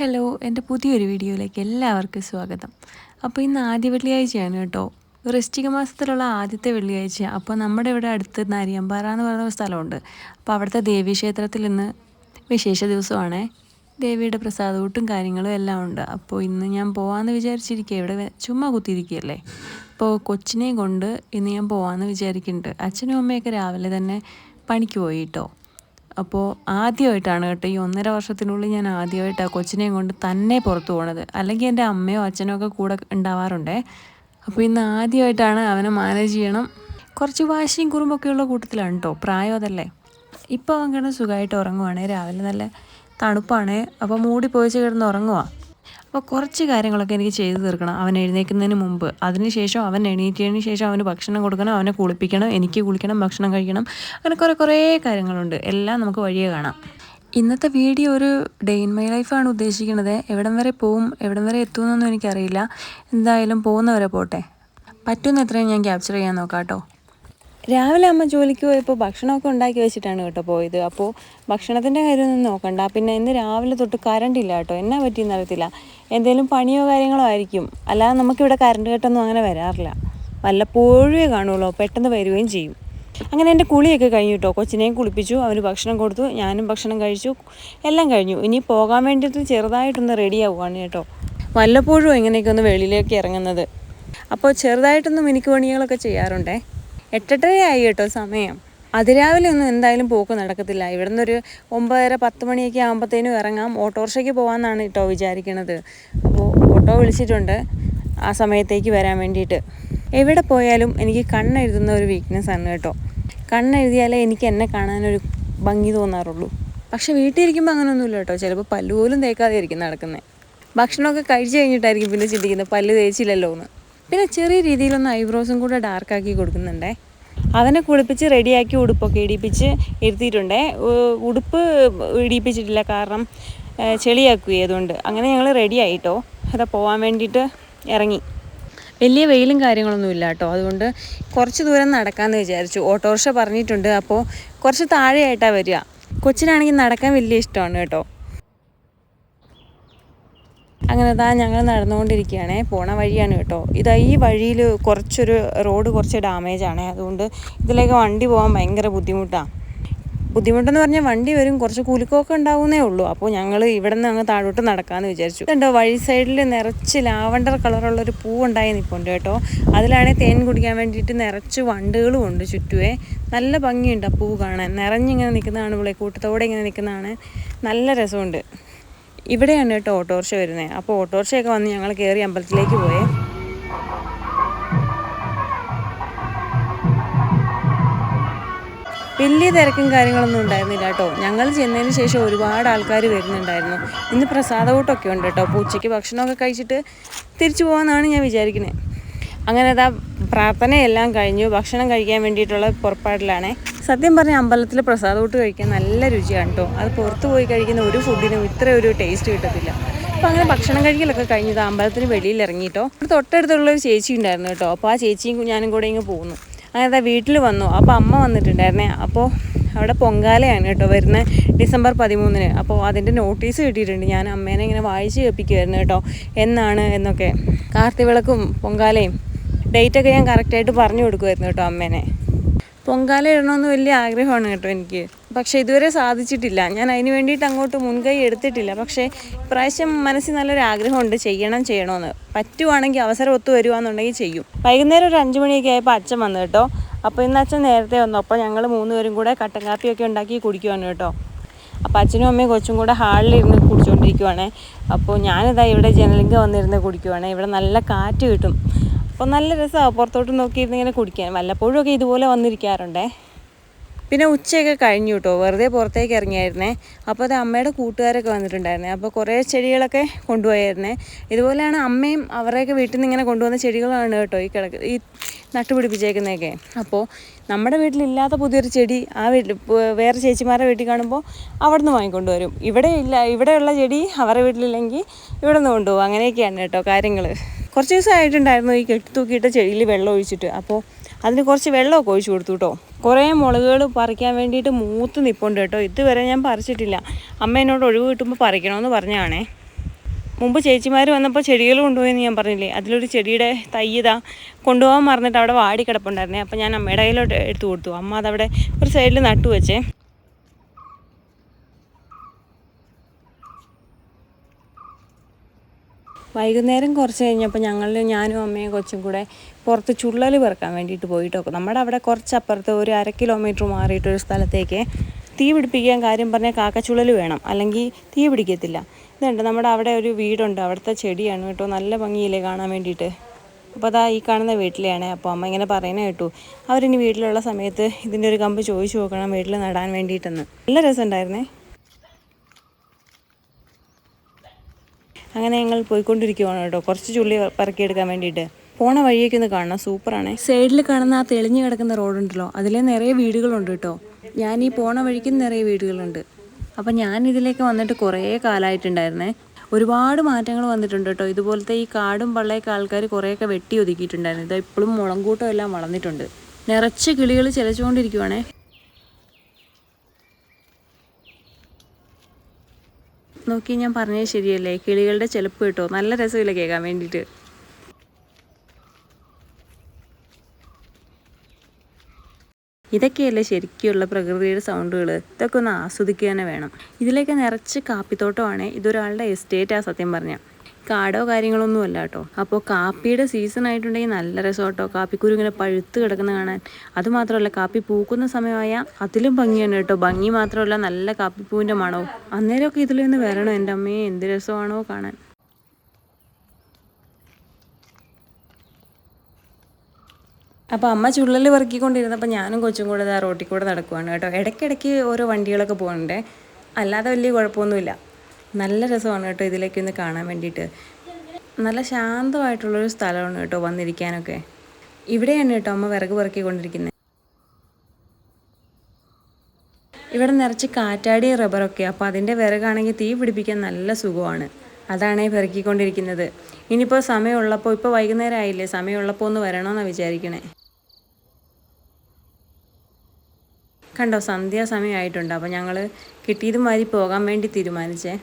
Hello എന്റെ പുതിയൊരു വീഡിയോയിലേക്ക് എല്ലാവർക്കും സ്വാഗതം. അപ്പോൾ ഇന്ന് ആദ്യ വെള്ളിയാഴ്ചയാണ് കേട്ടോ. വൃശ്ചിക മാസത്തിലുള്ള ആദ്യത്തെ വെള്ളിയാഴ്ച. അപ്പോൾ നമ്മുടെ ഇവിടെ അടുത്ത് നരിയമ്പാറ എന്ന് പറയുന്ന സ്ഥലമുണ്ട്. അപ്പോൾ അവിടുത്തെ ദേവീക്ഷേത്രത്തിൽ ഇന്ന് വിശേഷ ദിവസമാണേ. ദേവിയുടെ പ്രസാദകൂട്ടും കാര്യങ്ങളും എല്ലാം ഉണ്ട്. അപ്പോൾ ഇന്ന് ഞാൻ പോകാമെന്ന് വിചാരിച്ചിരിക്കുക ഇവിടെ ചുമ്മാ കുത്തിയിരിക്കുകയല്ലേ? അപ്പോൾ കൊച്ചിനെയും കൊണ്ട് ഇന്ന് ഞാൻ പോകാമെന്ന് വിചാരിക്കുന്നുണ്ട്. അച്ഛനും അമ്മയൊക്കെ രാവിലെ തന്നെ പണിക്ക് പോയി കേട്ടോ. അപ്പോൾ ആദ്യമായിട്ടാണ് കേട്ടോ ഈ ഒന്നര വർഷത്തിനുള്ളിൽ ഞാൻ ആദ്യമായിട്ട് ആ കൊച്ചിനെയും കൊണ്ട് തന്നെ പുറത്തു പോണത്. അല്ലെങ്കിൽ എന്റെ അമ്മയോ അച്ഛനോ ഒക്കെ കൂടെ ഉണ്ടാവാറുണ്ടേ. അപ്പോൾ ഇന്ന് ആദ്യമായിട്ടാണ് അവനെ മാനേജ് ചെയ്യണം. കുറച്ച് വാശിയും കുറുമ്പൊക്കെ ഉള്ള കൂട്ടത്തിലാണ് കേട്ടോ. പ്രായം അതല്ലേ. ഇപ്പോൾ അവൻ കിടന്ന് സുഖമായിട്ട് ഉറങ്ങുവാണേ. രാവിലെ നല്ല തണുപ്പാണേ. അപ്പോൾ മൂടി പോയിച്ച് കിടന്ന് ഉറങ്ങുക അപ്പോൾ കുറച്ച് കാര്യങ്ങളൊക്കെ എനിക്ക് ചെയ്തു തീർക്കണം. അവൻ എഴുന്നേൽക്കുന്നതിന് മുമ്പ്. അതിനുശേഷം അവൻ എണീറ്റതിന് ശേഷം അവന് ഭക്ഷണം കൊടുക്കണം അവനെ കുളിപ്പിക്കണം എനിക്ക് കുളിക്കണം ഭക്ഷണം കഴിക്കണം. അങ്ങനെ കുറേ കുറേ കാര്യങ്ങളുണ്ട്. എല്ലാം നമുക്ക് വഴിയെ കാണാം. ഇന്നത്തെ വീഡിയോ ഒരു ഡേ ഇൻ മൈ ലൈഫാണ് ഉദ്ദേശിക്കുന്നത്. എവിടം വരെ പോവും എവിടം വരെ എത്തുമെന്നൊന്നും എനിക്കറിയില്ല. എന്തായാലും പോകുന്നവരെ പോട്ടെ. പറ്റുന്ന എത്രയും ഞാൻ ക്യാപ്ചർ ചെയ്യാൻ നോക്കാം കേട്ടോ. രാവിലെ അമ്മ ജോലിക്ക് പോയപ്പോൾ ഭക്ഷണമൊക്കെ ഉണ്ടാക്കി വെച്ചിട്ടാണ് കേട്ടോ പോയത്. അപ്പോൾ ഭക്ഷണത്തിന്റെ കാര്യമൊന്നും നോക്കണ്ട. പിന്നെ ഇന്ന് രാവിലെ തൊട്ട് കറണ്ട് കേട്ടോ. എന്നാ പറ്റിയെന്ന് അറിയത്തില്ല. എന്തെങ്കിലും പണിയോ കാര്യങ്ങളോ ആയിരിക്കും. അല്ലാതെ നമുക്കിവിടെ കറണ്ട് കട്ടൊന്നും അങ്ങനെ വരാറില്ല. വല്ലപ്പോഴേ കാണുള്ളൂ. പെട്ടെന്ന് വരികയും ചെയ്യും. അങ്ങനെ എന്റെ കുളിയൊക്കെ കഴിഞ്ഞു കേട്ടോ കൊച്ചിനെയും കുളിപ്പിച്ചു. അവന് ഭക്ഷണം കൊടുത്തു. ഞാനും ഭക്ഷണം കഴിച്ചു. എല്ലാം കഴിഞ്ഞു. ഇനി പോകാൻ വേണ്ടിയിട്ട് ചെറുതായിട്ടൊന്ന് റെഡി ആവുകയാണ് കേട്ടോ. വല്ലപ്പോഴും ഇങ്ങനെയൊക്കെ ഒന്ന് വെളിയിലേക്ക് ഇറങ്ങുന്നത്. അപ്പോൾ ചെറുതായിട്ടൊന്നും എനിക്ക് പണികളൊക്കെ ചെയ്യാറുണ്ടേ? എട്ടെട്ടരയായി കേട്ടോ സമയം. അതിരാവിലെ ഒന്നും എന്തായാലും പോക്ക് നടക്കത്തില്ല. ഇവിടെ നിന്നൊരു ഒമ്പതര പത്ത് മണിയൊക്കെ ആകുമ്പോഴത്തേനും ഇറങ്ങാം. ഓട്ടോറിക്ഷയ്ക്ക് പോകാമെന്നാണ് കേട്ടോ വിചാരിക്കണത്. അപ്പോൾ ഓട്ടോ വിളിച്ചിട്ടുണ്ട്. ആ സമയത്തേക്ക് വരാൻ വേണ്ടിയിട്ട്. എവിടെ പോയാലും എനിക്ക് കണ്ണെഴുതുന്ന ഒരു വീക്ക്നെസ് ആണ് കേട്ടോ. കണ്ണെഴുതിയാലേ എനിക്ക് എന്നെ കാണാനൊരു ഭംഗി തോന്നാറുള്ളൂ. പക്ഷേ വീട്ടിലിരിക്കുമ്പോൾ അങ്ങനെ അങ്ങനെയൊന്നുമില്ല കേട്ടോ. ചിലപ്പോൾ പല്ലു പോലും തേക്കാതെ ആയിരിക്കും നടക്കുന്നത് ഭക്ഷണമൊക്കെ കഴിച്ചു കഴിഞ്ഞിട്ടായിരിക്കും പിന്നെ ചിന്തിക്കുന്നത് പല്ല് തേച്ചില്ലല്ലോ എന്ന് പിന്നെ ചെറിയ രീതിയിലൊന്ന് ഐബ്രോസും കൂടെ ഡാർക്കാക്കി കൊടുക്കുന്നുണ്ടേ. അവനെ കുളിപ്പിച്ച് റെഡിയാക്കി ഉടുപ്പൊക്കെ ഇടിപ്പിച്ച് ഇരുത്തിയിട്ടുണ്ടേ. ഉടുപ്പ് ഇടിപ്പിച്ചിട്ടില്ല കാരണം ചെളിയാക്കുകയതുകൊണ്ട് അങ്ങനെ ഞങ്ങൾ റെഡി ആയിട്ടോ അതാ പോകാൻ വേണ്ടിയിട്ട് ഇറങ്ങി. വലിയ വെയിലും കാര്യങ്ങളൊന്നും ഇല്ല കേട്ടോ. അതുകൊണ്ട് കുറച്ച് ദൂരം നടക്കാമെന്ന് വിചാരിച്ചു. ഓട്ടോറിക്ഷ പറഞ്ഞിട്ടുണ്ട്. അപ്പോൾ കുറച്ച് താഴെയായിട്ടാണ് വരിക. കൊച്ചിനാണെങ്കിൽ നടക്കാൻ വലിയ ഇഷ്ടമാണ് കേട്ടോ. അങ്ങനെ താ ഞങ്ങൾ നടന്നുകൊണ്ടിരിക്കുകയാണേ. പോണ വഴിയാണ് കേട്ടോ. ഇതാ ഈ വഴിയിൽ കുറച്ചൊരു റോഡ് കുറച്ച് ഡാമേജ് ആണ് അതുകൊണ്ട് ഇതിലേക്ക് വണ്ടി പോകാൻ ഭയങ്കര ബുദ്ധിമുട്ടാണ് ബുദ്ധിമുട്ടെന്ന് പറഞ്ഞാൽ വണ്ടി വരും. കുറച്ച് കുലുക്കമൊക്കെ ഉണ്ടാവുന്നേ ഉള്ളൂ. അപ്പോൾ ഞങ്ങൾ ഇവിടെ നിന്ന് അങ്ങ് താഴോട്ട് നടക്കാമെന്ന് വിചാരിച്ചു. കണ്ടോ വഴി സൈഡിൽ നിറച്ച് ലാവണ്ടർ കളറുള്ള ഒരു പൂ ഉണ്ടായി നിൽപ്പുണ്ട് കേട്ടോ. അതിലാണെങ്കിൽ തേൻ കുടിക്കാൻ വേണ്ടിയിട്ട് നിറച്ച് വണ്ടുകളും ഉണ്ട് ചുറ്റുവേ. നല്ല ഭംഗിയുണ്ട് ആ പൂ കാണാൻ. നിറഞ്ഞിങ്ങനെ നിൽക്കുന്നതാണ് ഇവിടെ. കൂട്ടത്തോടെ ഇങ്ങനെ നിൽക്കുന്നതാണ്. നല്ല രസമുണ്ട്. ഇവിടെയാണ് കേട്ടോ ഓട്ടോറിക്ഷ വരുന്നത് അപ്പോൾ ഓട്ടോറിക്ഷയൊക്കെ വന്ന് ഞങ്ങൾ കയറി അമ്പലത്തിലേക്ക് പോയേ. വലിയ തിരക്കും കാര്യങ്ങളൊന്നും ഉണ്ടായിരുന്നില്ല കേട്ടോ. ഞങ്ങൾ ചെന്നതിന് ശേഷം ഒരുപാട് ആൾക്കാർ വരുന്നുണ്ടായിരുന്നു. ഇന്ന് പ്രസാദകൂട്ടമൊക്കെ ഉണ്ട് കേട്ടോ. അപ്പോൾ ഉച്ചയ്ക്ക് ഭക്ഷണമൊക്കെ കഴിച്ചിട്ട് തിരിച്ചു പോകാമെന്നാണ് ഞാൻ വിചാരിക്കുന്നത് അങ്ങനെ അതാ പ്രാർത്ഥനയെല്ലാം കഴിഞ്ഞു. ഭക്ഷണം കഴിക്കാൻ വേണ്ടിയിട്ടുള്ള പുറപ്പാടിലാണേ. സത്യം പറഞ്ഞ അമ്പലത്തിൽ പ്രസാദകൂട്ട് കഴിക്കാൻ നല്ല രുചിയാണ് കേട്ടോ അത് പുറത്ത് പോയി കഴിക്കുന്ന ഒരു ഫുഡിനും ഇത്ര ഒരു ടേസ്റ്റ് കിട്ടത്തില്ല. അപ്പോൾ അങ്ങനെ ഭക്ഷണം കഴിക്കലൊക്കെ കഴിഞ്ഞത് അമ്പലത്തിന് വെളിയിൽ ഇറങ്ങിയിട്ടോ ഇവിടെ തൊട്ടടുത്തുള്ള ഒരു ചേച്ചി ഉണ്ടായിരുന്നു കേട്ടോ അപ്പോൾ ആ ചേച്ചിയും ഞാനും കൂടെ ഇങ്ങ് പോകുന്നു അങ്ങനെ വീട്ടിൽ വന്നു. അപ്പോൾ അമ്മ വന്നിട്ടുണ്ടായിരുന്നേ. അപ്പോൾ അവിടെ പൊങ്കാലയാണ് കേട്ടോ വരുന്നത് ഡിസംബർ പതിമൂന്നിന്. അപ്പോൾ അതിന്റെ നോട്ടീസ് കിട്ടിയിട്ടുണ്ട്. ഞാൻ അമ്മേനെ ഇങ്ങനെ വായിച്ച് കേൾപ്പിക്കുമായിരുന്നു കേട്ടോ എന്നാണ് എന്നൊക്കെ. കാർത്തിവിളക്കും പൊങ്കാലയും. ഡേറ്റൊക്കെ ഞാൻ കറക്റ്റായിട്ട് പറഞ്ഞു കൊടുക്കുമായിരുന്നു കേട്ടോ അമ്മേനെ. പൊങ്കാല ഇടണമെന്ന് വലിയ ആഗ്രഹമാണ് കേട്ടോ എനിക്ക്. പക്ഷേ ഇതുവരെ സാധിച്ചിട്ടില്ല. ഞാൻ അതിന് വേണ്ടിയിട്ട് അങ്ങോട്ട് മുൻകൈ എടുത്തിട്ടില്ല. പക്ഷേ ഇപ്രാവശ്യം മനസ്സിൽ നല്ലൊരു ആഗ്രഹമുണ്ട്. ചെയ്യണം ചെയ്യണമെന്ന്. പറ്റുവാണെങ്കിൽ അവസരം ഒത്തു വരുവാന്നുണ്ടെങ്കിൽ ചെയ്യും. വൈകുന്നേരം ഒരു അഞ്ച് മണിയൊക്കെ ആയപ്പോൾ അച്ഛൻ വന്നു കേട്ടോ. അപ്പോൾ ഇന്ന് അച്ഛൻ നേരത്തെ വന്നു. അപ്പോൾ ഞങ്ങൾ മൂന്ന് പേരും കൂടെ കട്ടൻ കാപ്പിയൊക്കെ ഉണ്ടാക്കി കുടിക്കുവാണ് കേട്ടോ. അപ്പോൾ അച്ഛനും അമ്മയും കൊച്ചും കൂടെ ഹാളിലിരുന്ന് കുടിച്ചുകൊണ്ടിരിക്കുവാണേ. അപ്പോൾ ഞാനിതാ ഇവിടെ ജനലിംഗം വന്നിരുന്ന് കുടിക്കുവാണേ. ഇവിടെ നല്ല കാറ്റ് കിട്ടും. അപ്പോൾ നല്ല രസമാണ് പുറത്തോട്ട് നോക്കിയിരുന്ന് ഇങ്ങനെ കുടിക്കാൻ. വല്ലപ്പോഴും ഒക്കെ ഇതുപോലെ വന്നിരിക്കാറുണ്ടേ. പിന്നെ ഉച്ചയൊക്കെ കഴിഞ്ഞു കേട്ടോ വെറുതെ പുറത്തേക്ക് ഇറങ്ങിയായിരുന്നേ. അപ്പോൾ അത് അമ്മയുടെ കൂട്ടുകാരൊക്കെ വന്നിട്ടുണ്ടായിരുന്നേ. അപ്പോൾ കുറേ ചെടികളൊക്കെ കൊണ്ടുപോയായിരുന്നേ. ഇതുപോലെയാണ് അമ്മയും അവരെയൊക്കെ വീട്ടിൽ നിന്ന് ഇങ്ങനെ കൊണ്ടുവന്ന ചെടികളാണ് കേട്ടോ ഈ കിടക്ക് ഈ നട്ടുപിടിപ്പിച്ചേക്കുന്നതൊക്കെ. അപ്പോൾ നമ്മുടെ വീട്ടിലില്ലാത്ത പുതിയൊരു ചെടി ആ വീട്ടിൽ വേറെ ചേച്ചിമാരുടെ വീട്ടിൽ കാണുമ്പോൾ അവിടെ നിന്ന് വാങ്ങിക്കൊണ്ട് വരും. ഇവിടെ ഇല്ല ഇവിടെയുള്ള ചെടി അവരുടെ വീട്ടിലില്ലെങ്കിൽ ഇവിടെ നിന്ന് കൊണ്ടുപോകും. അങ്ങനെയൊക്കെയാണ് കേട്ടോ കാര്യങ്ങൾ കുറച്ച് ദിവസമായിട്ടുണ്ടായിരുന്നു ഈ കെട്ടി തൂക്കിയിട്ട് ചെടിയിൽ വെള്ളം ഒഴിച്ചിട്ട്. അപ്പോൾ അതിന് കുറച്ച് വെള്ളമൊക്കെ ഒഴിച്ചു കൊടുത്തു കേട്ടോ കുറേ മുളകുകൾ പറിക്കാൻ വേണ്ടിയിട്ട് മൂത്ത് നിൽപ്പുണ്ട് കേട്ടോ ഇതുവരെ ഞാൻ പറിച്ചിട്ടില്ല. അമ്മ എന്നോട് ഒഴിവ് കിട്ടുമ്പോൾ പറിക്കണമെന്ന് പറഞ്ഞാണേ. മുമ്പ് ചേച്ചിമാർ വന്നപ്പോൾ ചെടികൾ കൊണ്ടുപോയെന്ന് ഞാൻ പറഞ്ഞില്ലേ? അതിലൊരു ചെടിയുടെ തൈ ഇതാ കൊണ്ടുപോകാൻ മറന്നിട്ട് അവിടെ വാടി കിടപ്പുണ്ടായിരുന്നേ. അപ്പോൾ ഞാൻ അമ്മയുടെ കയ്യിലോട്ട് എടുത്തു കൊടുത്തു. അമ്മ അതവിടെ ഒരു സൈഡിൽ നട്ടു വെച്ചേ. വൈകുന്നേരം കുറച്ച് കഴിഞ്ഞപ്പോൾ ഞങ്ങൾ ഞാനും അമ്മയും കൊച്ചും കൂടെ പുറത്ത് ചുള്ളൽ പെറുക്കാൻ വേണ്ടിയിട്ട് പോയിട്ടൊക്കെ. നമ്മുടെ അവിടെ കുറച്ച് കുറച്ചപ്പുറത്ത് ഒരു അര കിലോമീറ്റർ മാറിയിട്ടൊരു സ്ഥലത്തേക്ക് തീ പിടിപ്പിക്കാൻ കാര്യം പറഞ്ഞാൽ കാക്കച്ചുള്ളൽ വേണം. അല്ലെങ്കിൽ തീ പിടിക്കത്തില്ല. ഇതുണ്ട് നമ്മുടെ അവിടെ ഒരു വീടുണ്ട്. അവിടുത്തെ ചെടിയാണ് കേട്ടോ. നല്ല ഭംഗിയില്ലേ കാണാൻ വേണ്ടിയിട്ട്. അപ്പോൾ അതാ ഈ കാണുന്ന വീട്ടിലെയാണ്. അപ്പോൾ അമ്മ ഇങ്ങനെ പറയുന്നത് കേട്ടു. അവരിനി വീട്ടിലുള്ള സമയത്ത് ഇതിന്റെ ഒരു കമ്പ് ചോദിച്ചു നോക്കണം വീട്ടിൽ നടാൻ വേണ്ടിയിട്ടെന്ന്. നല്ല രസമുണ്ടായിരുന്നേ. അങ്ങനെ ഞങ്ങൾ പോയിക്കൊണ്ടിരിക്കുവാണ് കേട്ടോ. കുറച്ച് ചുള്ളി പറക്കിയെടുക്കാൻ വേണ്ടിയിട്ട്. പോണ വഴിയൊക്കെ ഒന്ന് കാണണം. സൂപ്പറാണേ. സൈഡിൽ കാണുന്ന ആ തെളിഞ്ഞു കിടക്കുന്ന റോഡുണ്ടല്ലോ. അതിലെ നിറയെ വീടുകളുണ്ട് കേട്ടോ. ഞാൻ ഈ പോണ വഴിക്കും നിറയെ വീടുകളുണ്ട്. അപ്പം ഞാൻ ഇതിലേക്ക് വന്നിട്ട് കുറേ കാലമായിട്ടുണ്ടായിരുന്നേ ഒരുപാട് മാറ്റങ്ങൾ വന്നിട്ടുണ്ട് കേട്ടോ. ഇതുപോലത്തെ ഈ കാടും പള്ളയൊക്കെ ആൾക്കാർ കുറേയൊക്കെ വെട്ടി ഒതുക്കിയിട്ടുണ്ടായിരുന്നു. ഇത് ഇപ്പോഴും മുളങ്കൂട്ടം എല്ലാം വളർന്നിട്ടുണ്ട്. നിറച്ച് കിളികൾ ചിലച്ചുകൊണ്ടിരിക്കുവാണേ. നോക്കി ഞാൻ പറഞ്ഞത് ശരിയല്ലേ? കിളികളുടെ ചെലപ്പ് കേട്ടോ? നല്ല രസമില്ല കേൾക്കാൻ വേണ്ടിയിട്ട്. ഇതൊക്കെയല്ലേ ശരിക്കുള്ള പ്രകൃതിയുടെ സൗണ്ടുകൾ ഇതൊക്കെ ഒന്ന് ആസ്വദിക്കുക തന്നെ വേണം. ഇതിലേക്ക് നിറച്ച് കാപ്പിത്തോട്ടമാണ് ഇതൊരാളുടെ എസ്റ്റേറ്റാണ് സത്യം പറഞ്ഞാൽ കാടോ കാര്യങ്ങളൊന്നും അല്ല കേട്ടോ. അപ്പോൾ കാപ്പിയുടെ സീസൺ ആയിട്ടുണ്ടെങ്കിൽ നല്ല രസം കേട്ടോ കാപ്പിക്കുരു ഇങ്ങനെ പഴുത്ത് കിടക്കുന്ന കാണാൻ. അതുമാത്രമല്ല കാപ്പി പൂക്കുന്ന സമയമായ അതിലും ഭംഗിയാണ് കേട്ടോ. ഭംഗി മാത്രമല്ല നല്ല കാപ്പിപ്പൂവിന്റെ മണവും. അന്നേരമൊക്കെ ഇതിൽ നിന്ന് വരണോ. എന്റെ അമ്മയെ എന്ത് രസമാണോ കാണാൻ. അപ്പോൾ അമ്മ ചുള്ളൽ വർക്കിക്കൊണ്ടിരുന്നപ്പോൾ ഞാനും കൊച്ചും കൂടെ ആ റോട്ടിൽ കൂടെ നടക്കുവാണ് കേട്ടോ. ഇടയ്ക്കിടയ്ക്ക് ഓരോ വണ്ടികളൊക്കെ പോകുന്നുണ്ട്. അല്ലാതെ വലിയ കുഴപ്പമൊന്നുമില്ല. നല്ല രസമാണ് കേട്ടോ ഇതിലേക്ക് ഒന്ന് കാണാൻ വേണ്ടിയിട്ട്. നല്ല ശാന്തമായിട്ടുള്ളൊരു സ്ഥലമാണ് കേട്ടോ വന്നിരിക്കാനൊക്കെ. ഇവിടെയാണ് കേട്ടോ അമ്മ വിറക് പെറുക്കിക്കൊണ്ടിരിക്കുന്നത് ഇവിടെ നിറച്ച് കാറ്റാടി റബ്ബറൊക്കെ അപ്പോൾ അതിന്റെ വിറകാണെങ്കിൽ തീ പിടിപ്പിക്കാൻ നല്ല സുഖമാണ്. അതാണ് പെറുക്കിക്കൊണ്ടിരിക്കുന്നത്. ഇനിയിപ്പോൾ സമയമുള്ളപ്പോൾ ഇപ്പോൾ വൈകുന്നേരം ആയില്ലേ സമയമുള്ളപ്പോൾ ഒന്ന് വരണമെന്നാണ് വിചാരിക്കണേ. കണ്ടോ സന്ധ്യാസമയമായിട്ടുണ്ട്. അപ്പോൾ ഞങ്ങൾ കിട്ടിയതുമാതിരി പോകാൻ വേണ്ടി തീരുമാനിച്ചേ.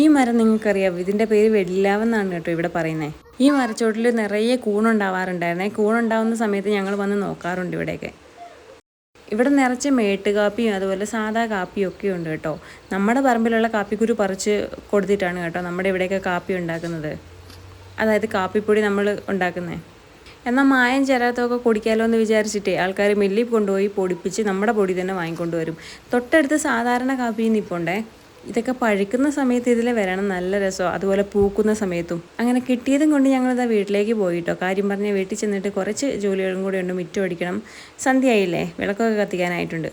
ഈ മരം നിങ്ങൾക്കറിയാം ഇതിന്റെ പേര് വെടിലാവെന്നാണ് കേട്ടോ ഇവിടെ പറയുന്നത് ഈ മരച്ചോട്ടിൽ നിറയെ കൂണുണ്ടാവാറുണ്ടായിരുന്നേ. കൂണുണ്ടാവുന്ന സമയത്ത് ഞങ്ങൾ വന്ന് നോക്കാറുണ്ട് ഇവിടെയൊക്കെ. ഇവിടെ നിറച്ച് മേട്ട് കാപ്പിയും അതുപോലെ സാധാ കാപ്പിയും ഒക്കെ ഉണ്ട് കേട്ടോ. നമ്മുടെ പറമ്പിലുള്ള കാപ്പിക്കുരു പറിച്ച് കൊടുത്തിട്ടാണ് കേട്ടോ നമ്മുടെ ഇവിടെയൊക്കെ കാപ്പി ഉണ്ടാക്കുന്നത്. അതായത് കാപ്പിപ്പൊടി നമ്മൾ ഉണ്ടാക്കുന്നത് എന്നാൽ മായം ചേരാത്തതൊക്കെ കുടിക്കാമല്ലോ എന്ന് വിചാരിച്ചിട്ടേ ആൾക്കാർ മില്ലിൽ കൊണ്ടുപോയി പൊടിപ്പിച്ച് നമ്മുടെ പൊടി തന്നെ വാങ്ങിക്കൊണ്ടുവരും. തൊട്ടടുത്ത് സാധാരണ കാപ്പി നിൽപ്പുണ്ടേ ഇതൊക്കെ പഴുക്കുന്ന സമയത്ത് ഇതിൽ വരണം നല്ല രസമോ. അതുപോലെ പൂക്കുന്ന സമയത്തും. അങ്ങനെ കിട്ടിയതും കൊണ്ട് ഞങ്ങളിതാ വീട്ടിലേക്ക് പോയിട്ടോ. കാര്യം പറഞ്ഞ് വീട്ടിൽ ചെന്നിട്ട് കുറച്ച് ജോലികളും കൂടെ ഉണ്ട് മിറ്റം അടിക്കണം. സന്ധ്യയായില്ലേ? വിളക്കൊക്കെ കത്തിക്കാനായിട്ടുണ്ട്.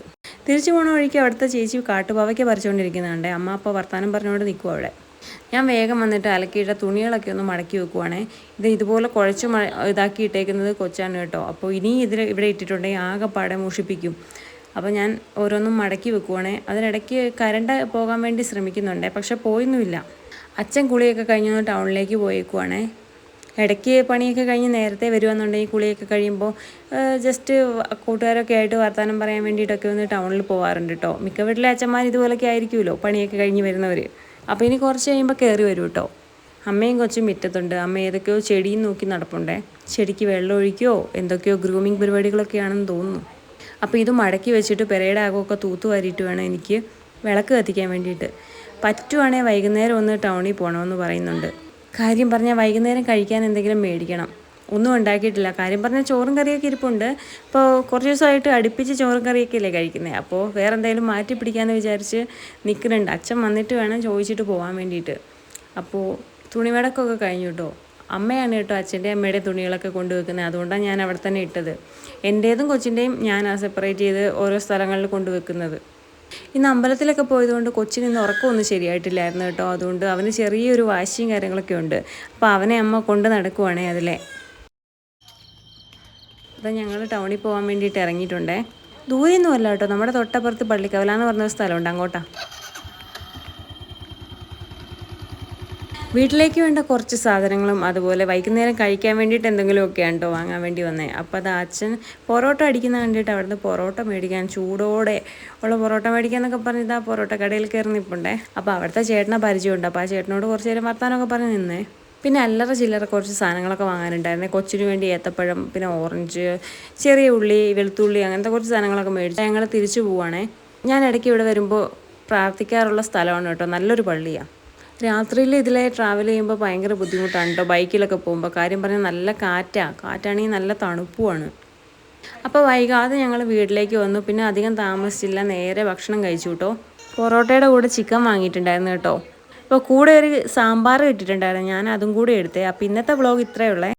തിരിച്ചു പോണ വഴിക്ക് അവിടുത്തെ ചേച്ചി കാട്ടുപാവയ്ക്ക് പറിച്ചുകൊണ്ടിരിക്കുന്നുണ്ട് അമ്മ അപ്പോൾ വർത്താനം പറഞ്ഞുകൊണ്ട് നിൽക്കും അവിടെ. ഞാൻ വേഗം വന്നിട്ട് അലക്കിയിട്ട തുണികളൊക്കെ ഒന്ന് മടക്കി വെക്കുവാണേ. ഇത് ഇതുപോലെ കുഴച്ച് ഇതാക്കി ഇട്ടേക്കുന്നത് കൊച്ചാണ് കേട്ടോ. അപ്പോൾ ഇനി ഇതിൽ ഇവിടെ ഇട്ടിട്ടുണ്ടെങ്കിൽ ആകെപ്പാടെ മുഷിപ്പിക്കും. അപ്പോൾ ഞാൻ ഓരോന്നും മടക്കി വെക്കുവാണേ. അതിനിടയ്ക്ക് കരണ്ട് പോകാൻ വേണ്ടി ശ്രമിക്കുന്നുണ്ട്. പക്ഷെ പോയൊന്നുമില്ല. അച്ഛൻ കുളിയൊക്കെ കഴിഞ്ഞ് ടൗണിലേക്ക് പോയേക്കുവാണേ. ഇടയ്ക്ക് പണിയൊക്കെ കഴിഞ്ഞ് നേരത്തെ വരുവാന്നുണ്ടെങ്കിൽ കുളിയൊക്കെ കഴിയുമ്പോൾ ജസ്റ്റ് കൂട്ടുകാരൊക്കെ ആയിട്ട് വർത്തമാനം പറയാൻ വേണ്ടിയിട്ടൊക്കെ ഒന്ന് ടൗണിൽ പോകാറുണ്ട് കേട്ടോ മിക്ക വീട്ടിലെ അച്ഛന്മാർ ഇതുപോലൊക്കെ ആയിരിക്കുമല്ലോ പണിയൊക്കെ കഴിഞ്ഞ് വരുന്നവർ അപ്പോൾ ഇനി കുറച്ച് കഴിയുമ്പോൾ കയറി വരും കേട്ടോ അമ്മയും കൊച്ചും മുറ്റത്തുണ്ട്. അമ്മ ഏതൊക്കെയോ ചെടിയും നോക്കി നടപ്പുണ്ടേ. ചെടിക്ക് വെള്ളം ഒഴിക്കുകയോ എന്തൊക്കെയോ ഗ്രൂമിങ് പരിപാടികളൊക്കെയാണെന്ന് തോന്നുന്നു. അപ്പോൾ ഇത് മടക്കി വെച്ചിട്ട് പെരയുടെ ആകമൊക്കെ തൂത്തു വാരിയിട്ട് വേണം എനിക്ക് വിളക്ക് കത്തിക്കാൻ വേണ്ടിയിട്ട്. പറ്റുവാണെങ്കിൽ വൈകുന്നേരം ഒന്ന് ടൗണിൽ പോകണമെന്ന് പറയുന്നുണ്ട്. കാര്യം പറഞ്ഞാൽ വൈകുന്നേരം കഴിക്കാൻ എന്തെങ്കിലും മേടിക്കണം. ഒന്നും ഉണ്ടാക്കിയിട്ടില്ല. കാര്യം പറഞ്ഞാൽ ചോറും കറിയൊക്കെ ഇരിപ്പുണ്ട്. അപ്പോൾ കുറച്ച് ദിവസമായിട്ട് അടുപ്പിച്ച് ചോറും കറിയൊക്കെ അല്ലേ കഴിക്കുന്നത് അപ്പോൾ വേറെ എന്തെങ്കിലും മാറ്റി പിടിക്കാമെന്ന് വിചാരിച്ച് നിൽക്കുന്നുണ്ട് അച്ഛൻ വന്നിട്ട് വേണം ചോദിച്ചിട്ട് പോകാൻ വേണ്ടിയിട്ട്. അപ്പോൾ തുണിമടക്കമൊക്കെ കഴിഞ്ഞു കേട്ടോ. അമ്മയാണ് കേട്ടോ അച്ഛന്റെ അമ്മയുടെ തുണികളൊക്കെ കൊണ്ടുവെക്കുന്നത്. അതുകൊണ്ടാണ് ഞാൻ അവിടെ തന്നെ ഇട്ടത്. എന്റേതും കൊച്ചിന്റെയും ഞാൻ സെപ്പറേറ്റ് ചെയ്ത് ഓരോ സ്ഥലങ്ങളിൽ കൊണ്ടുവെക്കുന്നത് ഇന്ന് അമ്പലത്തിലൊക്കെ പോയതുകൊണ്ട് കൊച്ചിന് ഇന്ന് ഉറക്കമൊന്നും ശരിയായിട്ടില്ലായിരുന്നു കേട്ടോ. അതുകൊണ്ട് അവന് ചെറിയൊരു വാശിയും കാര്യങ്ങളൊക്കെ ഉണ്ട്. അപ്പോൾ അവനെ അമ്മ കൊണ്ട് നടക്കുവാണേ അതിലെ. അപ്പം ഞങ്ങൾ ടൗണിൽ പോകാൻ വേണ്ടിയിട്ട് ഇറങ്ങിയിട്ടുണ്ടേ. ദൂരെയൊന്നുമല്ല കേട്ടോ. നമ്മുടെ തൊട്ടപ്പുറത്ത് പള്ളിക്കവല എന്ന് പറഞ്ഞ സ്ഥലമുണ്ട് അങ്ങോട്ടാ. വീട്ടിലേക്ക് വേണ്ട കുറച്ച് സാധനങ്ങളും അതുപോലെ വൈകുന്നേരം കഴിക്കാൻ വേണ്ടിയിട്ട് എന്തെങ്കിലുമൊക്കെയാണ് കേട്ടോ വാങ്ങാൻ വേണ്ടി വന്നേ. അപ്പോൾ അത് അച്ഛൻ പൊറോട്ട അടിക്കുന്ന കണ്ടിട്ട് അവിടുന്ന് പൊറോട്ട മേടിക്കാൻ ചൂടോടെ ഉള്ള പൊറോട്ട മേടിക്കാന്നൊക്കെ പറഞ്ഞ് ഇതാ പൊറോട്ട കടയിൽ കയറി നിൽപ്പുണ്ടേ അപ്പോൾ അവിടുത്തെ ചേട്ടനെ പരിചയമുണ്ട്. അപ്പോൾ ആ ചേട്ടനോട് കുറച്ച് നേരം വർത്താനമൊക്കെ പറഞ്ഞ് നിന്നേ. പിന്നെ അല്ലറ ചില്ലറ കുറച്ച് സാധനങ്ങളൊക്കെ വാങ്ങാനുണ്ടായിരുന്നേ. കൊച്ചിന് വേണ്ടി ഏത്തപ്പഴം പിന്നെ ഓറഞ്ച് ചെറിയ ഉള്ളി വെളുത്തുള്ളി അങ്ങനത്തെ കുറച്ച് സാധനങ്ങളൊക്കെ മേടിച്ച് ഞങ്ങൾ തിരിച്ചു പോവുകയാണേ ഞാൻ ഇടയ്ക്ക് ഇവിടെ വരുമ്പോൾ പ്രാർത്ഥിക്കാറുള്ള സ്ഥലമാണ് കേട്ടോ. നല്ലൊരു പള്ളിയാണ് രാത്രിയിൽ ഇതിലെ ട്രാവൽ ചെയ്യുമ്പോൾ ഭയങ്കര ബുദ്ധിമുട്ടാണ് കേട്ടോ ബൈക്കിലൊക്കെ പോകുമ്പോൾ കാര്യം പറഞ്ഞാൽ നല്ല കാറ്റാണ് കാറ്റാണെങ്കിൽ നല്ല തണുപ്പുമാണ് അപ്പോൾ വൈകാതെ ഞങ്ങൾ വീട്ടിലേക്ക് വന്നു. പിന്നെ അധികം താമസിച്ചില്ല. നേരെ ഭക്ഷണം കഴിച്ചു കേട്ടോ പൊറോട്ടയുടെ കൂടെ ചിക്കൻ വാങ്ങിയിട്ടുണ്ടായിരുന്നു കേട്ടോ. അപ്പോൾ കൂടെ ഒരു സാമ്പാർ കിട്ടിയിട്ടുണ്ടായിരുന്നു. ഞാൻ അതും കൂടി എടുത്തേ. അപ്പോൾ ഇന്നത്തെ ബ്ലോഗ് ഇത്രയേ ഉള്ളേ.